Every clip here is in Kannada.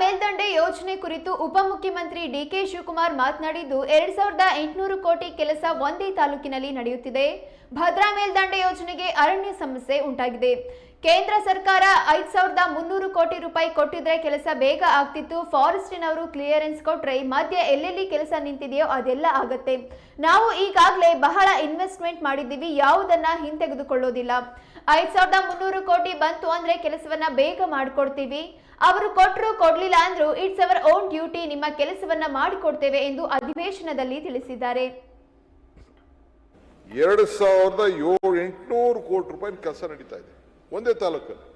ಮೇಲ್ದಂಡೆ ಯೋಜನೆ ಕುರಿತು ಉಪಮುಖ್ಯಮಂತ್ರಿ ಡಿಕೆ ಶಿವಕುಮಾರ್ ಮಾತನಾಡಿದ್ದು, ಎರಡ್ ಸಾವಿರದ ಎಂಟುನೂರು ಕೋಟಿ ಕೆಲಸ ಒಂದೇ ತಾಲೂಕಿನಲ್ಲಿ ನಡೆಯುತ್ತಿದೆ. ಭದ್ರಾ ಮೇಲ್ದಂಡೆ ಯೋಜನೆಗೆ ಅರಣ್ಯ ಸಮಸ್ಯೆ ಉಂಟಾಗಿದೆ. ಕೇಂದ್ರ ಸರ್ಕಾರ ಐದ್ ಸಾವಿರದ ಮುನ್ನೂರು ಕೋಟಿ ರೂಪಾಯಿ ಕೊಟ್ಟಿದ್ರೆ ಕೆಲಸ ಬೇಗ ಆಗ್ತಿತ್ತು. ಫಾರೆಸ್ಟಿನವರು ಕ್ಲಿಯರೆನ್ಸ್ ಕೊಟ್ರೆ ಮಧ್ಯೆ ಎಲ್ಲೆಲ್ಲಿ ಕೆಲಸ ನಿಂತಿದೆಯೋ ಅದೆಲ್ಲ ಆಗತ್ತೆ. ನಾವು ಈಗಾಗಲೇ ಬಹಳ ಇನ್ವೆಸ್ಟ್ಮೆಂಟ್ ಮಾಡಿದ್ದೀವಿ. ಯಾವುದನ್ನ ಹಿಂತೆಗೆದುಕೊಳ್ಳೋದಿಲ್ಲ. ಐದ್ ಸಾವಿರದ ಮುನ್ನೂರು ಕೋಟಿ ಬಂತು ಅಂದ್ರೆ ಕೆಲಸವನ್ನ ಬೇಗ ಮಾಡಿಕೊಡ್ತೀವಿ. ಅವರು ಕೊಟ್ಟರು ಕೊಡಲಿಲ್ಲ ಅಂದ್ರೂ ಇಟ್ಸ್ ಅವರ್ ಓನ್ ಡ್ಯೂಟಿ ನಿಮ್ಮ ಕೆಲಸವನ್ನ ಮಾಡಿಕೊಡ್ತೇವೆ ಎಂದು ಅಧಿವೇಶನದಲ್ಲಿ ತಿಳಿಸಿದ್ದಾರೆ. ಎರಡು ಸಾವಿರದ ಏಳು ಎಂಟುನೂರು ಕೋಟಿ ರೂಪಾಯಿ ಕೆಲಸ ನಡೀತಾ ಇದೆ, ಒಂದೇ ತಾಲೂಕಲ್ಲಿ.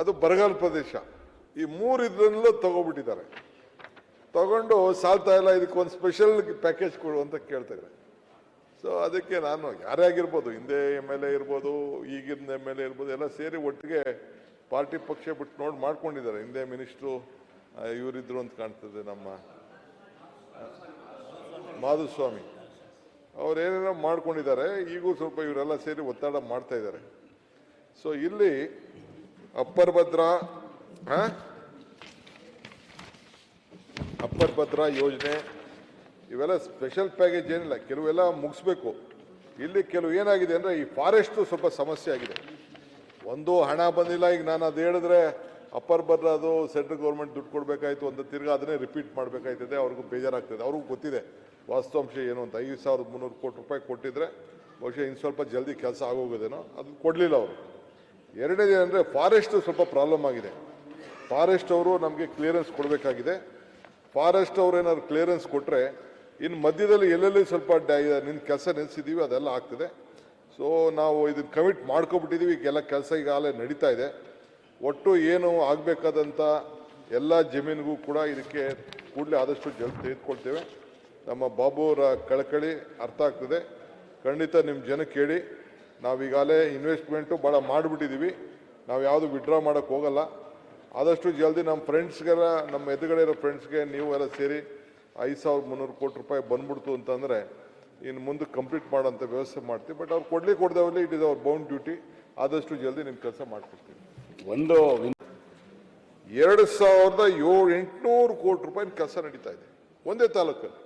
ಅದು ಬರಗಾಲ ಪ್ರದೇಶ. ಈ ಮೂರು ತಗೊಬಿಟ್ಟಿದ್ದಾರೆ ತಗೋಬಿಟ್ಟಿದ್ದಾರೆ. ತಗೊಂಡು ಸಾಲ್ತಾ ಇಲ್ಲ, ಇದಕ್ಕೆ ಒಂದು ಸ್ಪೆಷಲ್ ಪ್ಯಾಕೇಜ್ ಕೊಡು ಅಂತ ಕೇಳ್ತಾ ಇದ್ದಾರೆ. ಸೊ ಅದಕ್ಕೆ ನಾನು ಯಾರೇ ಆಗಿರ್ಬೋದು, ಹಿಂದೆ ಎಂ ಎಲ್ ಎ ಇರ್ಬೋದು ಈಗಿನ ಎಂ ಎಲ್ ಎ ಇರ್ಬೋದು, ಎಲ್ಲ ಸೇರಿ ಒಟ್ಟಿಗೆ ಪಾರ್ಟಿ ಪಕ್ಷ ಬಿಟ್ಟು ನೋಡಿ ಮಾಡ್ಕೊಂಡಿದ್ದಾರೆ. ಹಿಂದೆ ಮಿನಿಸ್ಟ್ರು ಇವರಿದ್ರು ಅಂತ ಕಾಣ್ತದೆ ನಮ್ಮ ಮಾಧುಸ್ವಾಮಿ. ಅವ್ರು ಏನೇನೋ ಮಾಡ್ಕೊಂಡಿದ್ದಾರೆ. ಈಗೂ ಸ್ವಲ್ಪ ಇವರೆಲ್ಲ ಸೇರಿ ಒತ್ತಡ ಮಾಡ್ತಾ ಇದ್ದಾರೆ. ಸೊ ಇಲ್ಲಿ ಅಪ್ಪರ್ ಭದ್ರ? ಅಪ್ಪರ್ ಭದ್ರ ಯೋಜನೆ, ಇವೆಲ್ಲ ಸ್ಪೆಷಲ್ ಪ್ಯಾಕೇಜ್ ಏನಿಲ್ಲ. ಕೆಲವೆಲ್ಲ ಮುಗಿಸ್ಬೇಕು. ಇಲ್ಲಿ ಕೆಲವು ಏನಾಗಿದೆ ಅಂದರೆ ಈ ಫಾರೆಸ್ಟು ಸ್ವಲ್ಪ ಸಮಸ್ಯೆ ಆಗಿದೆ. ಒಂದು ಹಣ ಬಂದಿಲ್ಲ, ಈಗ ನಾನು ಅದು ಹೇಳಿದ್ರೆ ಅಪ್ಪರ್ ಅದು ಸೆಂಟ್ರಲ್ ಗೌರ್ಮೆಂಟ್ ದುಡ್ಡು ಕೊಡಬೇಕಾಯ್ತು ಅಂತ ತಿರ್ಗಾ ಅದನ್ನೇ ರಿಪೀಟ್ ಮಾಡಬೇಕಾಯ್ತದೆ, ಅವ್ರಿಗೂ ಬೇಜಾರಾಗ್ತದೆ. ಅವ್ರಿಗೂ ಗೊತ್ತಿದೆ, ವಾಸ್ತವಾಂಶ ಏನು ಅಂತ. ಐದು ಸಾವಿರದ ಮುನ್ನೂರು ಕೋಟಿ ರೂಪಾಯಿ ಕೊಟ್ಟಿದ್ರೆ ಬಹುಶಃ ಇನ್ನು ಸ್ವಲ್ಪ ಜಲ್ದಿ ಕೆಲಸ ಆಗೋಗೋದೇನೋ, ಅದು ಕೊಡಲಿಲ್ಲ ಅವರು. ಎರಡನೇದು ಅಂದರೆ ಫಾರೆಸ್ಟ್ ಸ್ವಲ್ಪ ಪ್ರಾಬ್ಲಮ್ ಆಗಿದೆ. ಫಾರೆಸ್ಟ್ ಅವರು ನಮಗೆ ಕ್ಲಿಯರೆನ್ಸ್ ಕೊಡಬೇಕಾಗಿದೆ. ಫಾರೆಸ್ಟ್ ಅವರು ಏನಾದ್ರು ಕ್ಲಿಯರೆನ್ಸ್ ಕೊಟ್ಟರೆ ಇನ್ನು ಮಧ್ಯದಲ್ಲಿ ಎಲ್ಲೆಲ್ಲಿ ಸ್ವಲ್ಪ ಡ್ಯಾ ನಿನ್ನ ಕೆಲಸ ನಿಲ್ಲಿಸಿದ್ದೀವಿ ಅದೆಲ್ಲ ಆಗ್ತದೆ. ಸೊ ನಾವು ಇದನ್ನು ಕಮಿಟ್ ಮಾಡ್ಕೊಬಿಟ್ಟಿದ್ದೀವಿ ಈಗೆಲ್ಲ ಕೆಲಸ ಈಗಾಗಲೇ ನಡೀತಾ ಇದೆ. ಒಟ್ಟು ಏನು ಆಗಬೇಕಾದಂಥ ಎಲ್ಲ ಜಮೀನಿಗೂ ಕೂಡ ಇದಕ್ಕೆ ಕೂಡಲೇ ಆದಷ್ಟು ಜಲ್ದಿ ತೆಗೆದುಕೊಳ್ತೇವೆ. ನಮ್ಮ ಬಾಬು ಅವರ ಕಳಕಳಿ ಅರ್ಥ ಆಗ್ತದೆ. ಖಂಡಿತ ನಿಮ್ಮ ಜನಕ್ಕೆ ಹೇಳಿ ನಾವೀಗಾಗಲೇ ಇನ್ವೆಸ್ಟ್ಮೆಂಟು ಭಾಳ ಮಾಡಿಬಿಟ್ಟಿದ್ದೀವಿ ನಾವು ಯಾವುದು ವಿಡ್ರಾ ಮಾಡೋಕ್ಕೆ ಹೋಗಲ್ಲ. ಆದಷ್ಟು ಜಲ್ದಿ ನಮ್ಮ ಫ್ರೆಂಡ್ಸ್ಗೆಲ್ಲ ನಮ್ಮ ಎದುರುಗಡೆ ಇರೋ ಫ್ರೆಂಡ್ಸ್ಗೆ ನೀವು ಎಲ್ಲ ಸೇರಿ ಐದು ಸಾವಿರದ ಮುನ್ನೂರು ಕೋಟಿ ರೂಪಾಯಿ ಬಂದ್ಬಿಡ್ತು ಅಂತಂದರೆ ಇನ್ನು ಮುಂದೆ ಕಂಪ್ಲೀಟ್ ಮಾಡೋಂಥ ವ್ಯವಸ್ಥೆ ಮಾಡ್ತೀವಿ. ಬಟ್ ಅವ್ರು ಕೊಡಲಿ ಕೊಡ್ದವಲ್ಲಿ ಇಟ್ ಇಸ್ ಅವ್ರ ಬೌಂಡ್ ಡ್ಯೂಟಿ ಆದಷ್ಟು ಜಲ್ದಿ ನಿಮ್ಮ ಕೆಲಸ ಮಾಡ್ಕೊಡ್ತೀವಿ. ಒಂದು ಎರಡು ಸಾವಿರದ ಏಳು ಎಂಟುನೂರು ಕೋಟಿ ರೂಪಾಯಿ ಕೆಲಸ ನಡೀತಾ ಇದೆ. ಒಂದೇ ತಾಲೂಕಲ್ಲಿ.